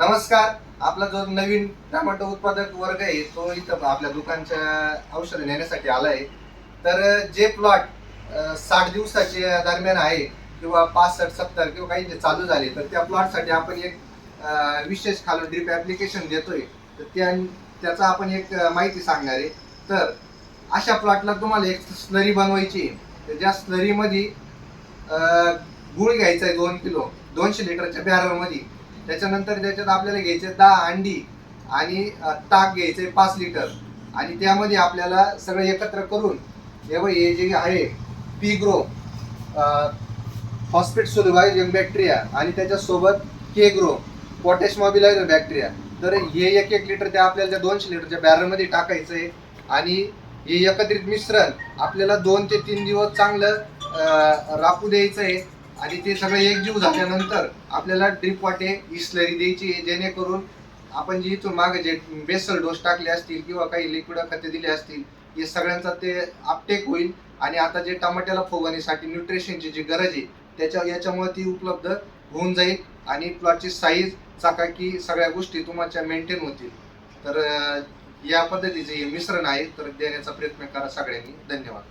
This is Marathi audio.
नमस्कार. आपला जो नवीन टोमॅटो उत्पादक वर्ग आहे तो इथं आपल्या दुकानच्या औषध नेण्यासाठी आला आहे तर जे प्लॉट साठ दिवसाच्या दरम्यान आहे किंवा पासष्ट सत्तर किंवा काही जे चालू झाले तर त्या प्लॉटसाठी आपण एक विशेष खालून ड्रीप ॲप्लिकेशन देतोय. तर त्या त्याचा आपण एक माहिती सांगणार आहे. तर अशा प्लॉटला तुम्हाला एक स्लरी बनवायची आहे. तर ज्या स्लरीमध्ये गुळ घ्यायचा आहे दोन किलो दोनशे लिटरच्या बॅरलमध्ये त्याच्यानंतर त्याच्यात आपल्याला घ्यायचे दहा अंडी आणि ताक घ्यायचे पाच लिटर. आणि त्यामध्ये आपल्याला सगळं एकत्र करून हे बघ हे जे आहे पी ग्रो फॉस्फेट बॅक्टेरिया आणि त्याच्यासोबत K grow potash mobiliser bacteria तर हे एक एक लिटर त्या आपल्याला त्या दोनशे लिटरच्या बॅरलमध्ये टाकायचं आहे. आणि हे एकत्रित मिश्रण आपल्याला दोन ते तीन दिवस चांगलं राखू द्यायचं आहे. आणि ते सगळं एकजीव झाल्यानंतर आपल्याला ड्रीप वाटे ही स्लरी द्यायची आहे जेणेकरून आपण जी इथून मागे जे बेसल डोस टाकले असतील किंवा काही लिक्विड खते दिले असतील हे सगळ्यांचा ते अपटेक होईल. आणि आता जे टमाट्याला फुगवणीसाठी न्यूट्रिशनची जी गरज आहे त्याच्या याच्यामुळे ती उपलब्ध होऊन जाईल. आणि प्लॉटची साईज चाकाकी सगळ्या गोष्टी तुमच्या मेंटेन होतील. तर या पद्धतीचे हे मिश्रण आहे. तर देण्याचा प्रयत्न करा सगळ्यांनी. धन्यवाद.